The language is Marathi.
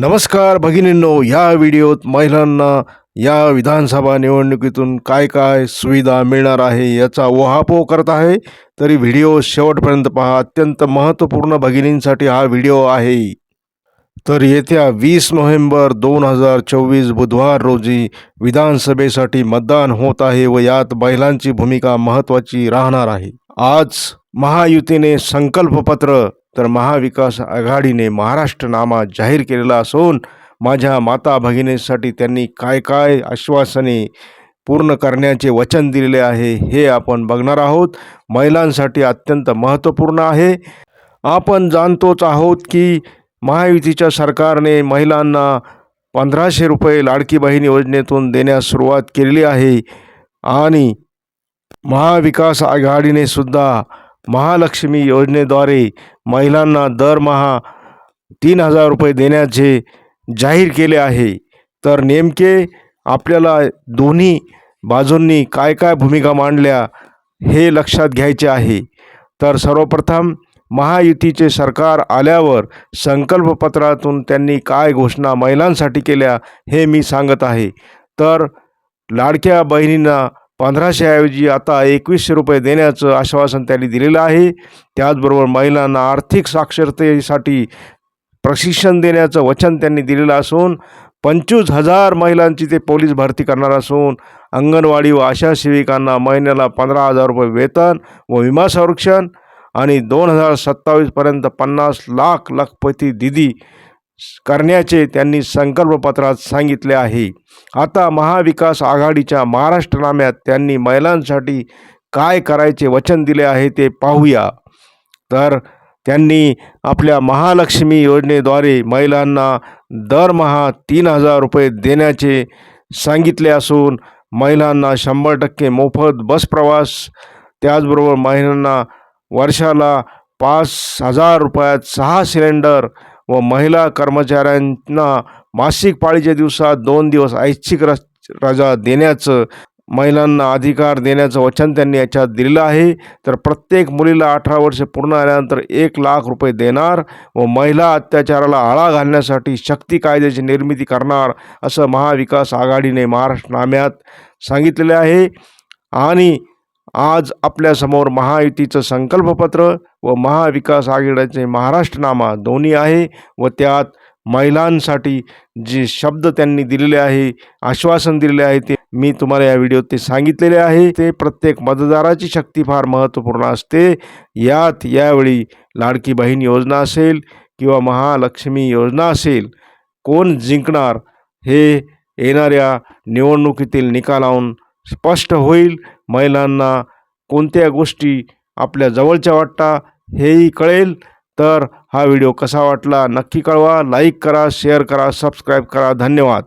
नमस्कार भगिनींनो या व्हिडिओत महिलांना या विधानसभा निवडणुकीतून काय काय सुविधा मिळणार आहे याचा ओहापोह करत आहे. तरी व्हिडिओ शेवटपर्यंत पहा. अत्यंत महत्त्वपूर्ण भगिनींसाठी हा व्हिडिओ आहे. तर येत्या वीस नोव्हेंबर दोन हजार चोवीस बुधवार रोजी विधानसभेसाठी मतदान होत आहे व यात महिलांची भूमिका महत्त्वाची राहणार आहे. आज महायुतीने संकल्पपत्र तर महाविकास आघाडीने महाराष्ट्र नामा जाहीर केलेला असून माझ्या माता भगिनीसाठी त्यांनी काय काय आश्वासने पूर्ण करण्याचे वचन दिलेले आहे हे आपण बघणार आहोत. महिलांसाठी अत्यंत महत्त्वपूर्ण आहे. आपण जाणतोच आहोत की महायुतीच्या सरकारने महिलांना पंधराशे रुपये लाडकी बहीण योजनेतून देण्यास सुरुवात केलेली आहे आणि महाविकास आघाडीने सुद्धा महालक्ष्मी योजनेद्वारे महिलांना दरमहा तीन हजार रुपये देण्याचे जाहीर केले आहे. तर नेमके आपल्याला दोन्ही बाजूंनी काय काय भूमिका मांडल्या हे लक्षात घ्यायचे आहे. तर सर्वप्रथम महायुतीचे सरकार आल्यावर संकल्पपत्रातून त्यांनी काय घोषणा महिलांसाठी केल्या हे मी सांगत आहे. तर लाडक्या बहिणींना पंधराशेऐवजी आता एकवीसशे रुपये देण्याचं आश्वासन त्यांनी दिलेलं आहे. त्याचबरोबर महिलांना आर्थिक साक्षरतेसाठी प्रशिक्षण देण्याचं वचन त्यांनी दिलेलं असून पंचवीस हजार महिलांची ते पोलीस भरती करणार असून अंगणवाडी व आशा सेविकांना महिन्याला पंधरा हजार रुपये वेतन व विमा संरक्षण आणि दोन हजार सत्तावीसपर्यंत पन्नास लाख लखपती दिदी करण्याचे त्यांनी संकल्पपत्रात सांगितले आहे. आता महाविकास आघाडीच्या महाराष्ट्रनाम्यात त्यांनी महिलांसाठी काय करायचे वचन दिले आहे ते पाहूया. तर त्यांनी आपल्या महालक्ष्मी योजनेद्वारे महिलांना दरमहा तीन हजार रुपये देण्याचे सांगितले असून महिलांना शंभर टक्के मोफत बस प्रवास त्याचबरोबर महिलांना वर्षाला पाच हजार रुपयात सहा सिलेंडर व महिला कर्मचाऱ्यांना मासिक पाळीच्या दिवसात दोन दिवस ऐच्छिक र रजा देण्याचं महिलांना अधिकार देण्याचं वचन त्यांनी याच्यात दिलेलं आहे. तर प्रत्येक मुलीला अठरा वर्षे पूर्ण आल्यानंतर एक लाख रुपये देणार व महिला अत्याचाराला आळा घालण्यासाठी शक्ती कायद्याची निर्मिती करणार असं महाविकास आघाडीने महाराष्ट्रनाम्यात सांगितलेले आहे. आणि आज आपल्यासमोर महायुतीचं संकल्पपत्र व महाविकास आघाडीचे महाराष्ट्रनामा दोन्ही आहे व त्यात महिलांसाठी जे शब्द त्यांनी दिलेले आहे आश्वासन दिलेले आहे ते मी तुम्हाला या व्हिडिओत ते सांगितलेले आहे. ते प्रत्येक मतदाराची शक्ती फार महत्त्वपूर्ण असते. यात यावेळी लाडकी बहीण योजना असेल किंवा महालक्ष्मी योजना असेल कोण जिंकणार हे येणाऱ्या निवडणुकीतील निकालावून स्पष्ट होईल. महिलांना कोणत्या गोष्टी आपल्या जवळच्या वाटता हेही कळेल. तर हा व्हिडिओ कसा वाटला नक्की कळवा. लाईक करा शेअर करा सबस्क्राईब करा. धन्यवाद.